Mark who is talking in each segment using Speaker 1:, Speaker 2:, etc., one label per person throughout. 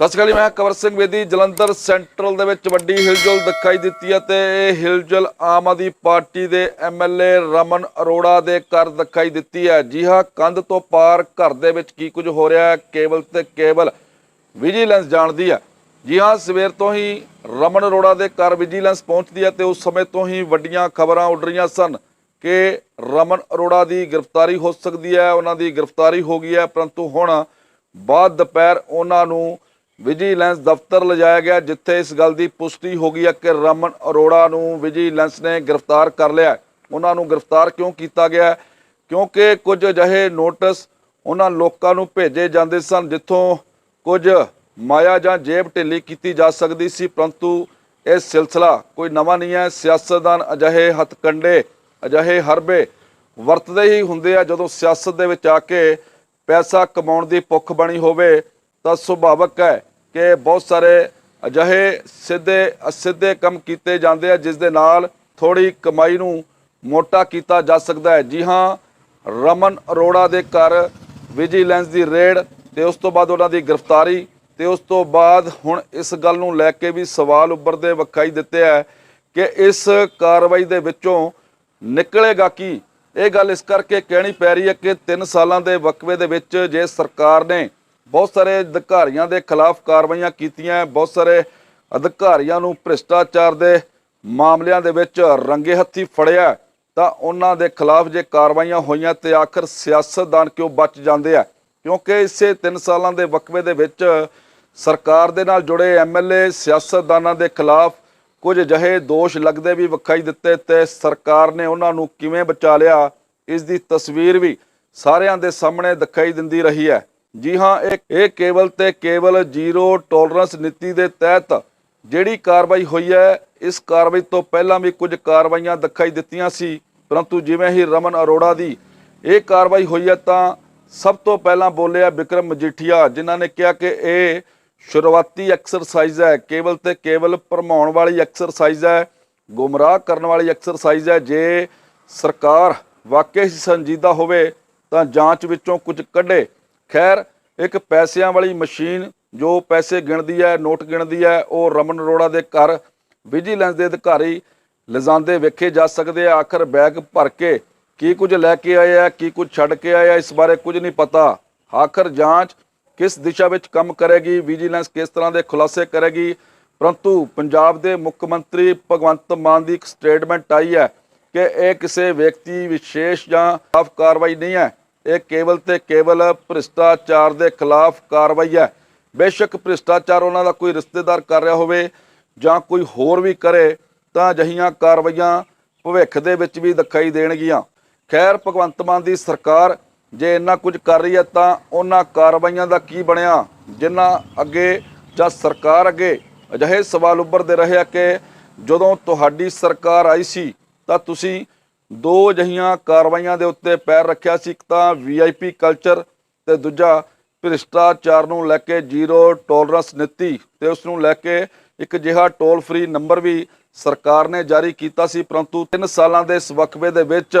Speaker 1: ਸਤਿ ਸ਼੍ਰੀ ਅਕਾਲ ਜੀ, ਮੈਂ ਕਵਰ ਸਿੰਘ ਬੇਦੀ ਜਲੰਧਰ ਸੈਂਟਰਲ ਦੇ ਵਿੱਚ ਵੱਡੀ ਹਿਲਜੁਲ ਦਿਖਾਈ ਦਿੱਤੀ ਹੈ ਤੇ ਇਹ ਹਿਲਜੁਲ ਆਮ ਆਦਮੀ ਪਾਰਟੀ ਦੇ ਐਮਐਲਏ ਰਮਨ ਅਰੋੜਾ ਦੇ ਘਰ ਦਿਖਾਈ ਦਿੱਤੀ ਹੈ। ਜੀ ਹਾਂ ਕੰਧ ਤੋਂ ਪਾਰ ਘਰ ਦੇ ਵਿੱਚ ਕੀ ਕੁਝ ਹੋ ਰਿਹਾ ਹੈ ਕੇਵਲ ਤੇ ਕੇਵਲ ਵਿਜੀਲੈਂਸ ਜਾਣਦੀ ਹੈ। ਜੀ ਹਾਂ ਸਵੇਰ ਤੋਂ ਹੀ ਰਮਨ ਅਰੋੜਾ ਦੇ ਘਰ ਵਿਜੀਲੈਂਸ ਪਹੁੰਚਦੀ ਹੈ ਤੇ ਉਸ ਸਮੇਂ ਤੋਂ ਹੀ ਵੱਡੀਆਂ ਖਬਰਾਂ ਉੱਡ ਰਹੀਆਂ ਸਨ ਕਿ ਰਮਨ ਅਰੋੜਾ ਦੀ ਗ੍ਰਿਫਤਾਰੀ ਹੋ ਸਕਦੀ ਹੈ ਉਹਨਾਂ ਦੀ ਗ੍ਰਿਫਤਾਰੀ ਹੋ ਗਈ ਹੈ ਪਰੰਤੂ ਹੁਣ ਬਾਅਦ ਦੁਪਹਿਰ ਉਹਨਾਂ ਨੂੰ ਵਿਜੀਲੈਂਸ ਦਫ਼ਤਰ ਲਿਜਾਇਆ ਗਿਆ, ਜਿੱਥੇ ਇਸ ਗੱਲ ਦੀ ਪੁਸ਼ਟੀ ਹੋ ਗਈ ਹੈ ਕਿ ਰਮਨ ਅਰੋੜਾ ਨੂੰ ਵਿਜੀਲੈਂਸ ਨੇ ਗ੍ਰਿਫਤਾਰ ਕਰ ਲਿਆ ਉਹਨਾਂ ਨੂੰ ਗ੍ਰਿਫਤਾਰ ਕਿਉਂ ਕੀਤਾ ਗਿਆ ਕਿਉਂਕਿ ਕੁਝ ਅਜਿਹੇ ਨੋਟਿਸ ਉਹਨਾਂ ਲੋਕਾਂ ਨੂੰ ਭੇਜੇ ਜਾਂਦੇ ਸਨ, ਜਿੱਥੋਂ ਕੁਝ ਮਾਇਆ ਜਾਂ ਜੇਬ ਢਿੱਲੀ ਕੀਤੀ ਜਾ ਸਕਦੀ ਸੀ, ਪਰੰਤੂ ਇਹ ਸਿਲਸਿਲਾ ਕੋਈ ਨਵਾਂ ਨਹੀਂ ਹੈ। ਸਿਆਸਤਦਾਨ ਅਜਿਹੇ ਹੱਥਕੰਡੇ, ਅਜਿਹੇ ਹਰਬੇ ਵਰਤਦੇ ਹੀ ਹੁੰਦੇ ਆ। ਜਦੋਂ ਸਿਆਸਤ ਦੇ ਵਿੱਚ ਆ ਕੇ ਪੈਸਾ ਕਮਾਉਣ ਦੀ ਭੁੱਖ ਬਣੀ ਹੋਵੇ, ਤਾਂ ਸੁਭਾਵਕ ਹੈ ਕਿ ਬਹੁਤ ਸਾਰੇ ਅਜਿਹੇ ਸਿੱਧੇ, ਅਸਿੱਧੇ ਕੰਮ ਕੀਤੇ ਜਾਂਦੇ ਆ, ਜਿਸ ਦੇ ਨਾਲ ਥੋੜੀ ਕਮਾਈ ਨੂੰ ਮੋਟਾ ਕੀਤਾ ਜਾ ਸਕਦਾ ਹੈ। ਜੀ ਹਾਂ, ਰਮਨ ਅਰੋੜਾ ਦੇ ਘਰ ਵਿਜੀਲੈਂਸ ਦੀ ਰੇਡ ਤੇ ਉਸ ਤੋਂ ਬਾਅਦ ਉਹਨਾਂ ਦੀ ਗ੍ਰਿਫਤਾਰੀ ਤੇ ਉਸ ਤੋਂ ਬਾਅਦ ਹੁਣ ਇਸ ਗੱਲ ਨੂੰ ਲੈ ਕੇ ਵੀ ਸਵਾਲ ਉੱਭਰਦੇ ਵਿਖਾਈ ਦਿੱਤੇ ਹੈ ਕਿ ਇਸ ਕਾਰਵਾਈ ਦੇ ਵਿੱਚੋਂ ਨਿਕਲੇਗਾ ਕੀ? ਇਹ ਗੱਲ ਇਸ ਕਰਕੇ ਕਹਿਣੀ ਪੈ ਰਹੀ ਹੈ ਕਿ 3 ਸਾਲਾਂ ਦੇ ਵਕਵੇ ਦੇ ਵਿੱਚ ਜੇ ਸਰਕਾਰ ਨੇ ਬਹੁਤ ਸਾਰੇ ਅਧਿਕਾਰੀਆਂ ਦੇ ਖਿਲਾਫ ਕਾਰਵਾਈਆਂ ਕੀਤੀਆਂ ਬਹੁਤ ਸਾਰੇ ਅਧਿਕਾਰੀਆਂ ਨੂੰ ਭ੍ਰਿਸ਼ਟਾਚਾਰ ਦੇ ਮਾਮਲਿਆਂ ਦੇ ਵਿੱਚ ਰੰਗੇ ਹੱਥੀ ਫੜਿਆ ਤਾਂ ਉਹਨਾਂ ਦੇ ਖਿਲਾਫ ਜੇ ਕਾਰਵਾਈਆਂ ਹੋਈਆਂ ਤੇ ਆਖਰ ਸਿਆਸਤਦਾਨ ਕਿਉਂ ਬਚ ਜਾਂਦੇ ਆ? ਕਿਉਂਕਿ ਇਸੇ 3 ਸਾਲਾਂ ਦੇ ਵਕਵੇ ਦੇ ਵਿੱਚ ਸਰਕਾਰ ਦੇ ਨਾਲ ਜੁੜੇ ਐਮਐਲਏ ਸਿਆਸਤਦਾਨਾਂ ਦੇ ਖਿਲਾਫ ਕੁਝ ਅਜਿਹੇ ਦੋਸ਼ ਲੱਗਦੇ ਵੀ ਵਿਖਾਈ ਦਿੱਤੇ ਤੇ ਸਰਕਾਰ ਨੇ ਉਹਨਾਂ ਨੂੰ ਕਿਵੇਂ ਬਚਾ ਲਿਆ, ਇਸ ਦੀ ਤਸਵੀਰ ਵੀ ਸਾਰਿਆਂ ਦੇ ਸਾਹਮਣੇ ਦਿਖਾਈ ਦਿੰਦੀ ਰਹੀ ਹੈ। ਜੀ ਹਾਂ, ਇਹ ਇਹ ਕੇਵਲ ਤੇ ਕੇਵਲ ਜ਼ੀਰੋ ਟੋਲਰੈਂਸ ਨੀਤੀ ਦੇ ਤਹਿਤ ਜਿਹੜੀ ਕਾਰਵਾਈ ਹੋਈ ਹੈ, ਇਸ ਕਾਰਵਾਈ ਤੋਂ ਪਹਿਲਾਂ ਵੀ ਕੁਝ ਕਾਰਵਾਈਆਂ ਦਿਖਾਈ ਦਿੱਤੀਆਂ ਸੀ। ਪਰੰਤੂ ਜਿਵੇਂ ਹੀ ਰਮਨ ਅਰੋੜਾ ਦੀ ਇਹ ਕਾਰਵਾਈ ਹੋਈ ਹੈ ਤਾਂ ਸਭ ਤੋਂ ਪਹਿਲਾਂ ਬੋਲਿਆ ਵਿਕਰਮ ਮਜੀਠੀਆ, ਜਿਨ੍ਹਾਂ ਨੇ ਕਿਹਾ ਕਿ ਇਹ ਸ਼ੁਰੂਆਤੀ ਐਕਸਰਸਾਈਜ਼ ਹੈ, ਕੇਵਲ ਤੇ ਕੇਵਲ ਭਰਮਾਉਣ ਵਾਲੀ ਐਕਸਰਸਾਈਜ਼ ਹੈ, ਗੁੰਮਰਾਹ ਕਰਨ ਵਾਲੀ ਐਕਸਰਸਾਈਜ਼ ਹੈ। ਜੇ ਸਰਕਾਰ ਵਾਕਈ ਹੀ ਸੰਜੀਦਾ ਹੋਵੇ, ਤਾਂ ਜਾਂਚ ਵਿੱਚੋਂ ਕੁਝ ਕੱਢੇ। ਖੈਰ, ਇੱਕ ਪੈਸਿਆਂ ਵਾਲੀ ਮਸ਼ੀਨ ਜੋ ਪੈਸੇ ਗਿਣਦੀ ਹੈ, ਨੋਟ ਗਿਣਦੀ ਹੈ, ਉਹ ਰਮਨ ਅਰੋੜਾ ਦੇ ਘਰ ਵਿਜੀਲੈਂਸ ਦੇ ਅਧਿਕਾਰੀ ਲਿਜਾਂਦੇ ਵੇਖੇ ਜਾ ਸਕਦੇ ਆ। ਆਖਰ ਬੈਗ ਭਰ ਕੇ ਕੀ ਕੁਝ ਲੈ ਕੇ ਆਏ ਆ, ਕੀ ਕੁਝ ਛੱਡ ਕੇ ਆਏ ਆ, ਇਸ ਬਾਰੇ ਕੁਝ ਨਹੀਂ ਪਤਾ। ਆਖਰ ਜਾਂਚ ਕਿਸ ਦਿਸ਼ਾ ਵਿੱਚ ਕੰਮ ਕਰੇਗੀ ਵਿਜੀਲੈਂਸ ਕਿਸ ਤਰ੍ਹਾਂ ਦੇ ਖੁਲਾਸੇ ਕਰੇਗੀ? ਪਰੰਤੂ ਪੰਜਾਬ ਦੇ ਮੁੱਖ ਮੰਤਰੀ ਭਗਵੰਤ ਮਾਨ ਦੀ ਇੱਕ ਸਟੇਟਮੈਂਟ ਆਈ ਹੈ ਕਿ ਇਹ ਕਿਸੇ ਵਿਅਕਤੀ ਵਿਸ਼ੇਸ਼ ਜਾਂ ਸਾਫ਼ ਕਾਰਵਾਈ ਨਹੀਂ ਹੈ। ਇਹ ਕੇਵਲ ਤੇ ਕੇਵਲ ਭ੍ਰਿਸ਼ਟਾਚਾਰ ਦੇ ਖਿਲਾਫ ਕਾਰਵਾਈ ਹੈ। ਬੇਸ਼ੱਕ ਭ੍ਰਿਸ਼ਟਾਚਾਰ ਉਹਨਾਂ ਦਾ ਕੋਈ ਰਿਸ਼ਤੇਦਾਰ ਕਰ ਰਿਹਾ ਹੋਵੇ ਜਾਂ ਕੋਈ ਹੋਰ ਵੀ ਕਰੇ, ਤਾਂ ਅਜਿਹੀਆਂ ਕਾਰਵਾਈਆਂ ਭਵਿੱਖ ਦੇ ਵਿੱਚ ਵੀ ਦਿਖਾਈ ਦੇਣਗੀਆਂ। ਖੈਰ, ਭਗਵੰਤ ਮਾਨ ਦੀ ਸਰਕਾਰ ਜੇ ਇੰਨਾ ਕੁਝ ਕਰ ਰਹੀ ਹੈ, ਤਾਂ ਉਹਨਾਂ ਕਾਰਵਾਈਆਂ ਦਾ ਕੀ ਬਣਿਆ? ਜਿਨ੍ਹਾਂ ਅੱਗੇ ਜਾਂ ਸਰਕਾਰ ਅੱਗੇ ਅਜਿਹੇ ਸਵਾਲ ਉੱਭਰਦੇ ਰਹੇ ਆ ਕਿ ਜਦੋਂ ਤੁਹਾਡੀ ਸਰਕਾਰ ਆਈ ਸੀ, ਤਾਂ ਤੁਸੀਂ ਦੋ ਅਜਿਹੀਆਂ ਕਾਰਵਾਈਆਂ ਦੇ ਉੱਤੇ ਪੈਰ ਰੱਖਿਆ ਸੀ, ਇੱਕ ਤਾਂ ਵੀਆਈਪੀ ਕਲਚਰ ਤੇ ਦੂਜਾ ਭ੍ਰਿਸ਼ਟਾਚਾਰ ਨੂੰ ਲੈ ਕੇ ਜ਼ੀਰੋ ਟੋਲਰੈਂਸ ਨੀਤੀ ਤੇ ਉਸ ਨੂੰ ਲੈ ਕੇ ਇੱਕ ਜਿਹਾ ਟੋਲ ਫ੍ਰੀ ਨੰਬਰ ਵੀ ਸਰਕਾਰ ਨੇ ਜਾਰੀ ਕੀਤਾ ਸੀ, ਪਰੰਤੂ 3 ਸਾਲਾਂ ਦੇ ਇਸ ਵਕਫੇ ਦੇ ਵਿੱਚ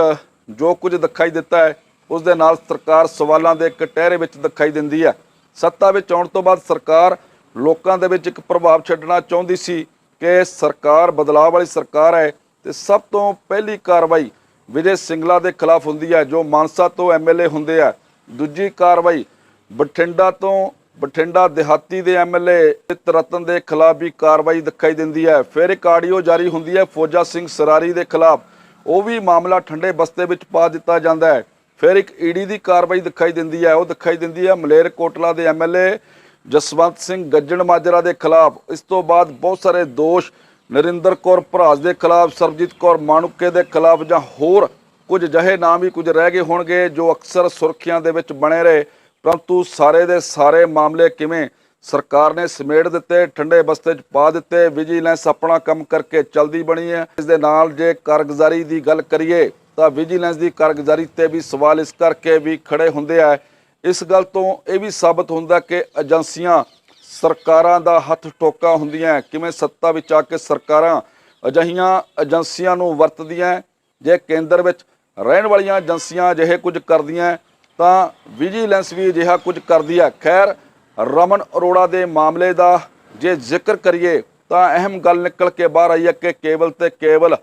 Speaker 1: ਜੋ ਕੁਝ ਦਿਖਾਈ ਦਿੱਤਾ ਹੈ, ਉਸ ਦੇ ਨਾਲ ਸਰਕਾਰ ਸਵਾਲਾਂ ਦੇ ਕਟਹਿਰੇ ਵਿੱਚ ਦਿਖਾਈ ਦਿੰਦੀ ਹੈ। ਸੱਤਾ ਵਿੱਚ ਆਉਣ ਤੋਂ ਬਾਅਦ ਸਰਕਾਰ ਲੋਕਾਂ ਦੇ ਵਿੱਚ ਇੱਕ ਪ੍ਰਭਾਵ ਛੱਡਣਾ ਚਾਹੁੰਦੀ ਸੀ ਕਿ ਸਰਕਾਰ, ਬਦਲਾਅ ਵਾਲੀ ਸਰਕਾਰ ਹੈ ਤੇ ਸਭ ਤੋਂ ਪਹਿਲੀ ਕਾਰਵਾਈ ਵਿਜੇ ਸਿੰਗਲਾ ਦੇ ਖਿਲਾਫ ਹੁੰਦੀ ਹੈ, ਜੋ ਮਾਨਸਾ ਤੋਂ ਐਮਐਲਏ ਹੁੰਦੇ ਆ। ਦੂਜੀ ਕਾਰਵਾਈ, ਬਠਿੰਡਾ ਤੋਂ ਬਠਿੰਡਾ ਦਿਹਾਤੀ ਦੇ ਐਮਐਲਏ ਰਤਨ ਦੇ ਖਿਲਾਫ ਵੀ ਕਾਰਵਾਈ ਦਿਖਾਈ ਦਿੰਦੀ ਹੈ। ਫਿਰ ਇੱਕ ਆਡੀਓ ਜਾਰੀ ਹੁੰਦੀ ਹੈ, ਫੌਜਾ ਸਿੰਘ ਸਰਾਰੀ ਦੇ ਖਿਲਾਫ। ਉਹ ਵੀ ਮਾਮਲਾ ਠੰਡੇ ਬਸਤੇ ਵਿੱਚ ਪਾ ਦਿੱਤਾ ਜਾਂਦਾ ਹੈ। ਫਿਰ ਇੱਕ ਈਡੀ ਦੀ ਕਾਰਵਾਈ ਦਿਖਾਈ ਦਿੰਦੀ ਹੈ, ਉਹ ਦਿਖਾਈ ਦਿੰਦੀ ਹੈ ਮਲੇਰ ਕੋਟਲਾ ਦੇ ਐਮਐਲਏ ਜਸਵੰਤ ਸਿੰਘ ਗੱਜਣ ਮਾਜਰਾ ਦੇ ਖਿਲਾਫ। ਇਸ ਤੋਂ ਬਾਅਦ ਬਹੁਤ ਸਾਰੇ ਦੋਸ਼ ਨਰਿੰਦਰ ਕੌਰ ਭਰਾਜ ਦੇ ਖਿਲਾਫ, ਸਰਬਜੀਤ ਕੌਰ ਮਾਣੂਕੇ ਦੇ ਖਿਲਾਫ ਜਾਂ ਹੋਰ ਕੁਝ ਅਜਿਹੇ ਨਾਮ ਵੀ ਕੁਝ ਰਹਿ ਗਏ ਹੋਣਗੇ ਜੋ ਅਕਸਰ ਸੁਰਖੀਆਂ ਦੇ ਵਿੱਚ ਬਣੇ ਰਹੇ। ਪਰੰਤੂ ਸਾਰੇ ਦੇ ਸਾਰੇ ਮਾਮਲੇ ਕਿਵੇਂ? ਸਰਕਾਰ ਨੇ ਸਮੇਟ ਦਿੱਤੇ, ਠੰਡੇ ਬਸਤੇ 'ਚ ਪਾ ਦਿੱਤੇ, ਵਿਜੀਲੈਂਸ ਆਪਣਾ ਕੰਮ ਕਰਕੇ ਚਲਦੀ ਬਣੀ ਹੈ। ਇਸ ਦੇ ਨਾਲ ਜੇ ਕਾਰਗੁਜ਼ਾਰੀ ਦੀ ਗੱਲ ਕਰੀਏ, ਤਾਂ ਵਿਜੀਲੈਂਸ ਦੀ ਕਾਰਗੁਜ਼ਾਰੀ ਤੇ ਵੀ ਸਵਾਲ ਇਸ ਕਰਕੇ ਵੀ ਖੜੇ ਹੁੰਦੇ ਆ। ਇਸ ਗੱਲ ਤੋਂ ਇਹ ਵੀ ਸਾਬਤ ਹੁੰਦਾ ਕਿ ਏਜੰਸੀਆਂ ਸਰਕਾਰਾਂ ਦਾ ਹੱਥ ਟੋਕਾ ਹੁੰਦੀਆਂ ਕਿਵੇਂ ਸੱਤਾ ਵਿੱਚ ਆ ਕੇ ਸਰਕਾਰਾਂ ਅਜਿਹੀਆਂ ਏਜੰਸੀਆਂ ਨੂੰ ਵਰਤਦੀਆਂ ਜੇ ਕੇਂਦਰ ਵਿੱਚ ਰਹਿਣ ਵਾਲੀਆਂ ਏਜੰਸੀਆਂ ਅਜਿਹੇ ਕੁਝ ਕਰਦੀਆਂ ਤਾਂ ਵਿਜੀਲੈਂਸ ਵੀ ਅਜਿਹਾ ਕੁਝ ਕਰਦੀ ਹੈ। ਖੈਰ, ਰਮਨ ਅਰੋੜਾ ਦੇ ਮਾਮਲੇ ਦਾ ਜੇ ਜ਼ਿਕਰ ਕਰੀਏ, ਤਾਂ ਅਹਿਮ ਗੱਲ ਨਿਕਲ ਕੇ ਬਾਹਰ ਆਈ ਹੈ ਕਿ ਕੇਵਲ ਤੇ ਕੇਵਲ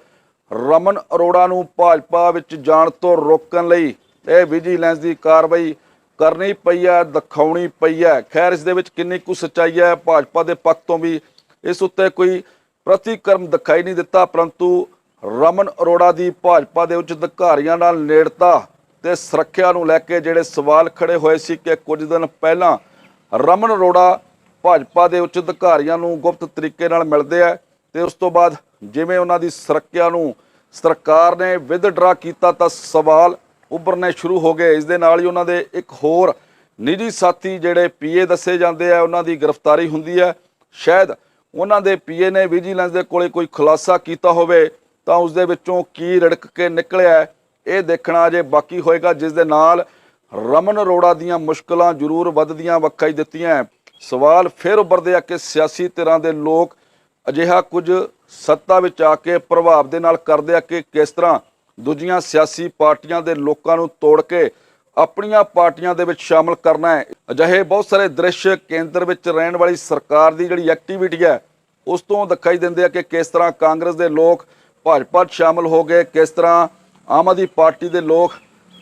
Speaker 1: ਰਮਨ ਅਰੋੜਾ ਨੂੰ ਭਾਜਪਾ ਵਿੱਚ ਜਾਣ ਤੋਂ ਰੋਕਣ ਲਈ ਇਹ ਵਿਜੀਲੈਂਸ ਦੀ ਕਾਰਵਾਈ ਕਰਨੀ ਪਈ ਹੈ, ਦਿਖਾਉਣੀ ਪਈ ਹੈ। ਖੈਰ, ਇਸ ਦੇ ਵਿੱਚ ਕਿੰਨੀ ਕੁ ਸੱਚਾਈ ਹੈ, ਭਾਜਪਾ ਦੇ ਪੱਖ ਤੋਂ ਵੀ ਇਸ ਉੱਤੇ ਕੋਈ ਪ੍ਰਤੀਕਰਮ ਦਿਖਾਈ ਨਹੀਂ ਦਿੱਤਾ, ਪਰੰਤੂ ਰਮਨ ਅਰੋੜਾ ਦੀ ਭਾਜਪਾ ਦੇ ਉੱਚ ਅਧਿਕਾਰੀਆਂ ਨਾਲ ਨੇੜਤਾ ਤੇ ਸੁਰੱਖਿਆ ਨੂੰ ਲੈ ਕੇ ਜਿਹੜੇ ਸਵਾਲ ਖੜੇ ਹੋਏ ਸੀ ਕਿ ਕੁਝ ਦਿਨ ਪਹਿਲਾਂ ਰਮਨ ਅਰੋੜਾ ਭਾਜਪਾ ਦੇ ਉੱਚ ਅਧਿਕਾਰੀਆਂ ਨੂੰ ਗੁਪਤ ਤਰੀਕੇ ਨਾਲ ਮਿਲਦੇ ਆ ਤੇ ਉਸ ਤੋਂ ਬਾਅਦ ਜਿਵੇਂ ਉਹਨਾਂ ਦੀ ਸੁਰੱਖਿਆ ਨੂੰ ਸਰਕਾਰ ਨੇ ਵਿਦਡਰਾ ਕੀਤਾ ਤਾਂ ਸਵਾਲ ਉੱਭਰਨੇ ਸ਼ੁਰੂ ਹੋ ਗਏ ਇਸ ਦੇ ਨਾਲ ਹੀ ਉਹਨਾਂ ਦੇ ਇੱਕ ਹੋਰ ਨਿੱਜੀ ਸਾਥੀ ਜਿਹੜੇ ਪੀਏ ਦੱਸੇ ਜਾਂਦੇ ਆ, ਉਹਨਾਂ ਦੀ ਗ੍ਰਿਫਤਾਰੀ ਹੁੰਦੀ ਹੈ ਸ਼ਾਇਦ ਉਹਨਾਂ ਦੇ ਪੀਏ ਨੇ ਵਿਜੀਲੈਂਸ ਦੇ ਕੋਲੇ ਕੋਈ ਖੁਲਾਸਾ ਕੀਤਾ ਹੋਵੇ ਤਾਂ ਉਸ ਦੇ ਵਿੱਚੋਂ ਕੀ ਰੜਕ ਕੇ ਨਿਕਲਿਆ ਇਹ ਦੇਖਣਾ ਅਜੇ ਬਾਕੀ ਹੋਏਗਾ, ਜਿਸ ਦੇ ਨਾਲ ਰਮਨ ਅਰੋੜਾ ਦੀਆਂ ਮੁਸ਼ਕਲਾਂ ਜ਼ਰੂਰ ਵੱਧਦੀਆਂ ਵੱਖਾਈ ਦਿੱਤੀਆਂ ਹੈ। ਸਵਾਲ ਫਿਰ ਉੱਭਰਦੇ ਆ ਕਿ ਸਿਆਸੀ ਧਿਰਾਂ ਦੇ ਲੋਕ ਅਜਿਹਾ ਕੁਝ ਸੱਤਾ ਵਿੱਚ ਆ ਕੇ ਪ੍ਰਭਾਵ ਦੇ ਨਾਲ ਕਰਦੇ ਆ ਕਿ ਕਿਸ ਤਰ੍ਹਾਂ ਦੂਜੀਆਂ ਸਿਆਸੀ ਪਾਰਟੀਆਂ ਦੇ ਲੋਕਾਂ ਨੂੰ ਤੋੜ ਕੇ ਆਪਣੀਆਂ ਪਾਰਟੀਆਂ ਦੇ ਵਿੱਚ ਸ਼ਾਮਲ ਕਰਨਾ ਹੈ। ਅਜਿਹੇ ਬਹੁਤ ਸਾਰੇ ਦ੍ਰਿਸ਼ ਕੇਂਦਰ ਵਿੱਚ ਰਹਿਣ ਵਾਲੀ ਸਰਕਾਰ ਦੀ ਜਿਹੜੀ ਐਕਟੀਵਿਟੀ ਹੈ, ਉਸ ਤੋਂ ਦਿਖਾਈ ਦਿੰਦੇ ਆ ਕਿ ਕਿਸ ਤਰ੍ਹਾਂ ਕਾਂਗਰਸ ਦੇ ਲੋਕ ਭਾਜਪਾ 'ਚ ਸ਼ਾਮਲ ਹੋ ਗਏ, ਕਿਸ ਤਰ੍ਹਾਂ ਆਮ ਆਦਮੀ ਪਾਰਟੀ ਦੇ ਲੋਕ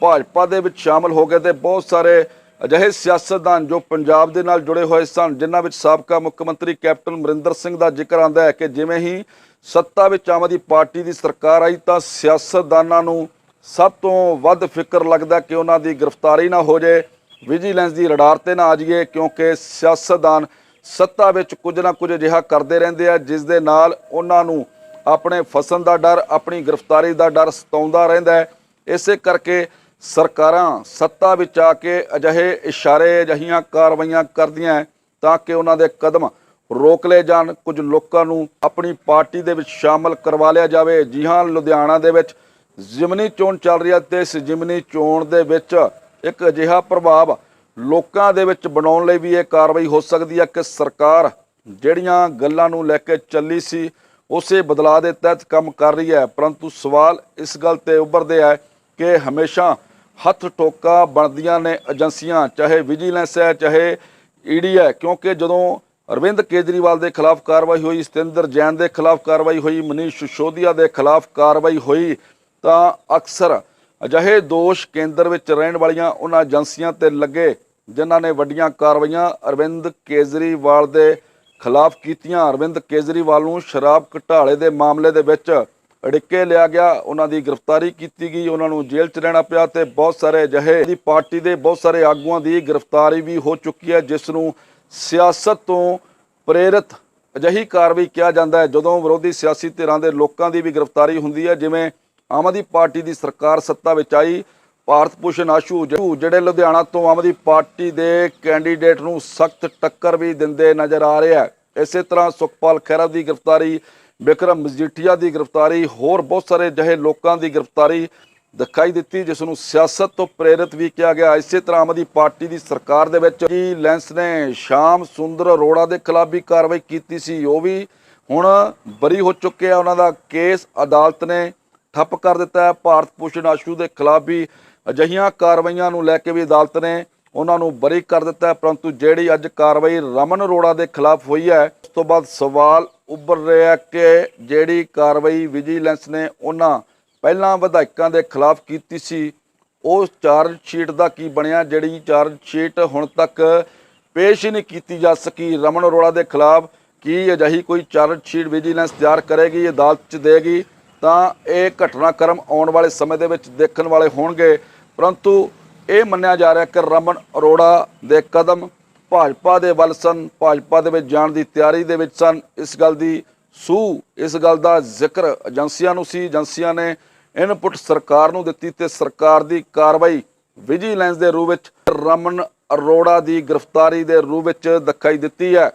Speaker 1: ਭਾਜਪਾ ਦੇ ਵਿੱਚ ਸ਼ਾਮਲ ਹੋ ਗਏ ਤੇ ਬਹੁਤ ਸਾਰੇ ਅਜਿਹੇ ਸਿਆਸਤਦਾਨ ਜੋ ਪੰਜਾਬ ਦੇ ਨਾਲ ਜੁੜੇ ਹੋਏ ਸਨ, ਜਿਨ੍ਹਾਂ ਵਿੱਚ ਸਾਬਕਾ ਮੁੱਖ ਮੰਤਰੀ ਕੈਪਟਨ ਅਮਰਿੰਦਰ ਸਿੰਘ ਦਾ ਜ਼ਿਕਰ ਆਂਦਾ ਹੈ ਕਿ ਜਿਵੇਂ ਹੀ ਸੱਤਾ ਵਿੱਚ ਆਮ ਆਦਮੀ ਪਾਰਟੀ ਦੀ ਸਰਕਾਰ ਆਈ ਤਾਂ ਸਿਆਸਤਦਾਨਾਂ ਨੂੰ ਸਭ ਤੋਂ ਵੱਧ ਫਿਕਰ ਲੱਗਦਾ ਕਿ ਉਹਨਾਂ ਦੀ ਗ੍ਰਿਫਤਾਰੀ ਨਾ ਹੋ ਜਾਏ। ਵਿਜੀਲੈਂਸ ਦੀ ਰਡਾਰ ਤੇ ਨਾ ਆ ਜਾਈਏ, ਕਿਉਂਕਿ ਸਿਆਸਤਦਾਨ ਸੱਤਾ ਵਿੱਚ ਕੁਝ ਨਾ ਕੁਝ ਅਜਿਹਾ ਕਰਦੇ ਰਹਿੰਦੇ ਆ, ਜਿਸ ਦੇ ਨਾਲ ਉਹਨਾਂ ਨੂੰ ਆਪਣੇ ਫਸਣ ਦਾ ਡਰ, ਆਪਣੀ ਗ੍ਰਿਫਤਾਰੀ ਦਾ ਡਰ ਸਤਾਉਂਦਾ ਰਹਿੰਦਾ ਹੈ। ਇਸੇ ਕਰਕੇ ਸਰਕਾਰਾਂ ਸੱਤਾ ਵਿੱਚ ਆ ਕੇ ਅਜਿਹੇ ਇਸ਼ਾਰੇ, ਅਜਿਹੀਆਂ ਕਾਰਵਾਈਆਂ ਕਰਦੀਆਂ ਹੈ ਤਾਂ ਕਿ ਉਹਨਾਂ ਦੇ ਕਦਮ ਰੋਕ ਲਏ ਜਾਣ। ਕੁਝ ਲੋਕਾਂ ਨੂੰ ਆਪਣੀ ਪਾਰਟੀ ਦੇ ਵਿੱਚ ਸ਼ਾਮਲ ਕਰਵਾ ਲਿਆ ਜਾਵੇ। ਜੀ ਹਾਂ, ਲੁਧਿਆਣਾ ਦੇ ਵਿੱਚ ਜ਼ਿਮਨੀ ਚੋਣ ਚੱਲ ਰਹੀ ਹੈ ਤੇ ਇਸ ਜ਼ਿਮਨੀ ਚੋਣ ਦੇ ਵਿੱਚ ਇੱਕ ਅਜਿਹਾ ਪ੍ਰਭਾਵ ਲੋਕਾਂ ਦੇ ਵਿੱਚ ਬਣਾਉਣ ਲਈ ਵੀ ਇਹ ਕਾਰਵਾਈ ਹੋ ਸਕਦੀ ਹੈ ਕਿ ਸਰਕਾਰ ਜਿਹੜੀਆਂ ਗੱਲਾਂ ਨੂੰ ਲੈ ਕੇ ਚੱਲੀ ਸੀ, ਉਸੇ ਬਦਲਾਅ ਦੇ ਤਹਿਤ ਕੰਮ ਕਰ ਰਹੀ ਹੈ। ਪਰੰਤੂ ਸਵਾਲ ਇਸ ਗੱਲ ਤੇ ਉੱਭਰਦੇ ਹੈ ਕਿ ਹਮੇਸ਼ਾ ਹੱਥ ਟੋਕਾ ਬਣਦੀਆਂ ਨੇ ਏਜੰਸੀਆਂ, ਚਾਹੇ ਵਿਜੀਲੈਂਸ ਹੈ, ਚਾਹੇ ਈਡੀ ਹੈ, ਕਿਉਂਕਿ ਜਦੋਂ ਅਰਵਿੰਦ ਕੇਜਰੀਵਾਲ ਦੇ ਖਿਲਾਫ ਕਾਰਵਾਈ ਹੋਈ, ਸਤਿੰਦਰ ਜੈਨ ਦੇ ਖਿਲਾਫ ਕਾਰਵਾਈ ਹੋਈ, ਮਨੀਸ਼ ਸਿਸੋਦੀਆ ਦੇ ਖਿਲਾਫ ਕਾਰਵਾਈ ਹੋਈ, ਤਾਂ ਅਕਸਰ ਅਜਿਹੇ ਦੋਸ਼ ਕੇਂਦਰ ਵਿੱਚ ਰਹਿਣ ਵਾਲੀਆਂ ਉਹਨਾਂ ਏਜੰਸੀਆਂ ਤੇ ਲੱਗੇ, ਜਿਨ੍ਹਾਂ ਨੇ ਵੱਡੀਆਂ ਕਾਰਵਾਈਆਂ ਅਰਵਿੰਦ ਕੇਜਰੀਵਾਲ ਦੇ ਖਿਲਾਫ ਕੀਤੀਆਂ। ਅਰਵਿੰਦ ਕੇਜਰੀਵਾਲ ਨੂੰ ਸ਼ਰਾਬ ਘਟਾਲੇ ਦੇ ਮਾਮਲੇ ਦੇ ਵਿੱਚ ਅੜਿੱਕੇ ਲਿਆ ਗਿਆ। ਉਹਨਾਂ ਦੀ ਗ੍ਰਿਫਤਾਰੀ ਕੀਤੀ ਗਈ, ਉਹਨਾਂ ਨੂੰ ਜੇਲ੍ਹ 'ਚ ਰਹਿਣਾ ਪਿਆ ਤੇ ਬਹੁਤ ਸਾਰੇ ਅਜਿਹੇ ਦੀ ਪਾਰਟੀ ਦੇ ਬਹੁਤ ਸਾਰੇ ਆਗੂਆਂ ਦੀ ਗ੍ਰਿਫਤਾਰੀ ਵੀ ਹੋ ਚੁੱਕੀ ਹੈ, ਜਿਸ ਨੂੰ ਸਿਆਸਤ ਤੋਂ ਪ੍ਰੇਰਿਤ ਅਜਿਹੀ ਕਾਰਵਾਈ ਕਿਹਾ ਜਾਂਦਾ ਹੈ ਜਦੋਂ ਵਿਰੋਧੀ ਸਿਆਸੀ ਧਿਰਾਂ ਦੇ ਲੋਕਾਂ ਦੀ ਵੀ ਗ੍ਰਿਫਤਾਰੀ ਹੁੰਦੀ ਹੈ, ਜਿਵੇਂ ਆਮ ਆਦਮੀ ਪਾਰਟੀ ਦੀ ਸਰਕਾਰ ਸੱਤਾ ਵਿੱਚ ਆਈ, ਭਾਰਤ ਭੂਸ਼ਣ ਆਸ਼ੂ ਜ- ਜਿਹੜੇ ਲੁਧਿਆਣਾ ਤੋਂ ਆਮ ਆਦਮੀ ਪਾਰਟੀ ਦੇ ਕੈਂਡੀਡੇਟ ਨੂੰ ਸਖਤ ਟੱਕਰ ਵੀ ਦਿੰਦੇ ਨਜ਼ਰ ਆ ਰਿਹਾ ਹੈ। ਇਸੇ ਤਰ੍ਹਾਂ ਸੁਖਪਾਲ ਖਹਿਰਾ ਦੀ ਗ੍ਰਿਫਤਾਰੀ, ਵਿਕਰਮ ਮਜੀਠੀਆ ਦੀ ਗ੍ਰਿਫਤਾਰੀ, ਹੋਰ ਬਹੁਤ ਸਾਰੇ ਅਜਿਹੇ ਲੋਕਾਂ ਦੀ ਗ੍ਰਿਫਤਾਰੀ ਦਿਖਾਈ ਦਿੱਤੀ, ਜਿਸ ਨੂੰ ਸਿਆਸਤ ਤੋਂ ਪ੍ਰੇਰਿਤ ਵੀ ਕਿਹਾ ਗਿਆ। ਇਸੇ ਤਰ੍ਹਾਂ ਆਮ ਆਦਮੀ ਪਾਰਟੀ ਦੀ ਸਰਕਾਰ ਦੇ ਵਿੱਚ ਜੀ ਲੈਂਸ ਨੇ? ਸ਼ਾਮ ਸੁੰਦਰ ਅਰੋੜਾ ਦੇ ਖਿਲਾਫ ਵੀ ਕਾਰਵਾਈ ਕੀਤੀ ਸੀ। ਉਹ ਵੀ ਹੁਣ ਬਰੀ ਹੋ ਚੁੱਕੇ ਆ। ਉਹਨਾਂ ਦਾ ਕੇਸ ਅਦਾਲਤ ਨੇ ਠੱਪ ਕਰ ਦਿੱਤਾ ਹੈ। ਭਾਰਤ ਭੂਸ਼ਣ ਆਸ਼ੂ ਦੇ ਖਿਲਾਫ ਵੀ ਅਜਿਹੀਆਂ ਕਾਰਵਾਈਆਂ ਨੂੰ ਲੈ ਕੇ ਵੀ ਅਦਾਲਤ ਨੇ ਉਹਨਾਂ ਨੂੰ ਬਰੀ ਕਰ ਦਿੱਤਾ ਪਰੰਤੂ ਜਿਹੜੀ ਅੱਜ ਕਾਰਵਾਈ ਰਮਨ ਅਰੋੜਾ ਦੇ ਖਿਲਾਫ ਹੋਈ ਹੈ, ਉਸ ਤੋਂ ਬਾਅਦ ਸਵਾਲ ਉੱਭਰ ਰਿਹਾ ਕਿ ਜਿਹੜੀ ਕਾਰਵਾਈ ਵਿਜੀਲੈਂਸ ਨੇ ਉਹਨਾਂ ਪਹਿਲਾਂ ਵਿਧਾਇਕਾਂ ਦੇ ਖਿਲਾਫ ਕੀਤੀ ਸੀ। ਉਸ ਚਾਰਜ ਸ਼ੀਟ ਦਾ ਕੀ ਬਣਿਆ? ਜਿਹੜੀ ਚਾਰਜ ਸ਼ੀਟ ਹੁਣ ਤੱਕ ਪੇਸ਼ ਹੀ ਨਹੀਂ ਕੀਤੀ ਜਾ ਸਕੀ। ਰਮਨ ਅਰੋੜਾ ਦੇ ਖਿਲਾਫ ਕੀ ਅਜਿਹੀ ਕੋਈ ਚਾਰਜ ਸ਼ੀਟ ਵਿਜੀਲੈਂਸ ਤਿਆਰ ਕਰੇਗੀ, ਅਦਾਲਤ 'ਚ ਦੇਗੀ? ਤਾਂ ਇਹ ਘਟਨਾਕ੍ਰਮ ਆਉਣ ਵਾਲੇ ਸਮੇਂ ਦੇ ਵਿੱਚ ਦੇਖਣ ਵਾਲੇ ਹੋਣਗੇ। ਪਰੰਤੂ ਇਹ ਮੰਨਿਆ ਜਾ ਰਿਹਾ ਕਿ ਰਮਨ ਅਰੋੜਾ ਦੇ ਕਦਮ ਭਾਜਪਾ ਦੇ ਵੱਲ ਸਨ। ਭਾਜਪਾ ਦੇ ਵਿੱਚ ਜਾਣ ਦੀ ਤਿਆਰੀ ਦੇ ਵਿੱਚ ਸਨ। ਇਸ ਗੱਲ ਦੀ ਸੂ, ਇਸ ਗੱਲ ਦਾ ਜ਼ਿਕਰ ਏਜੰਸੀਆਂ ਨੂੰ ਸੀ। ਏਜੰਸੀਆਂ ਨੇ ਇਨਪੁਟ ਸਰਕਾਰ ਨੂੰ ਦਿੱਤੀ ਤੇ ਸਰਕਾਰ ਦੀ ਕਾਰਵਾਈ ਵਿਜੀਲੈਂਸ ਦੇ ਰੂਪ ਵਿੱਚ ਰਮਨ ਅਰੋੜਾ ਦੀ ਗ੍ਰਿਫਤਾਰੀ ਦੇ ਰੂਪ ਵਿੱਚ ਦਿਖਾਈ ਦਿੱਤੀ ਹੈ।